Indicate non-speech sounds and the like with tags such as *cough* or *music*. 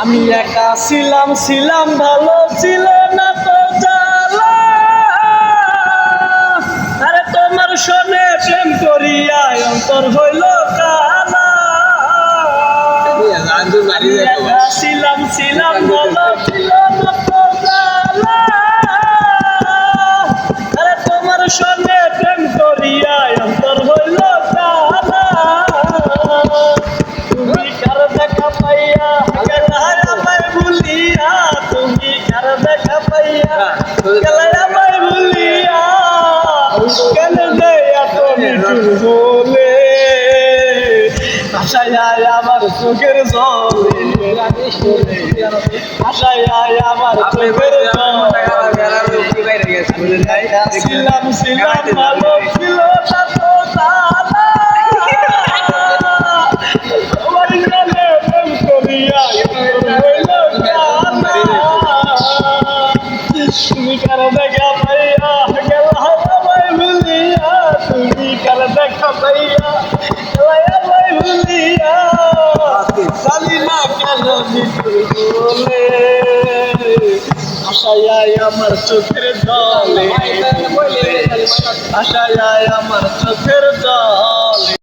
আমি একা ছিলাম ছিলাম ভালো ছিল না তো জ্বালা। আরে তোমার শোনে প্রেম করিয়া অন্তর হইল কালা। ছিলাম ছিলাম ভালো ছিল না তো জ্বালা। আরে তোমার শোনে দেখা পাইয়া গেলায় আমায় ভুলিয়া কেন যে এত নিঠুর বলে আশায় আমার চোখের জলে আশায় আমার চোখের ছিলাম ছিলাম ভালো ছিল না তো *laughs* তোমার করিয়া দেখা পাইয়া গেল আমায় ভুলিয়া তুমি কার দেখা পাইয়া? গেল আমায় ভুলিয়া জানি না কেন বলে। আশায় আমার চোখের জলে। আশায় আমার চোখের জলে।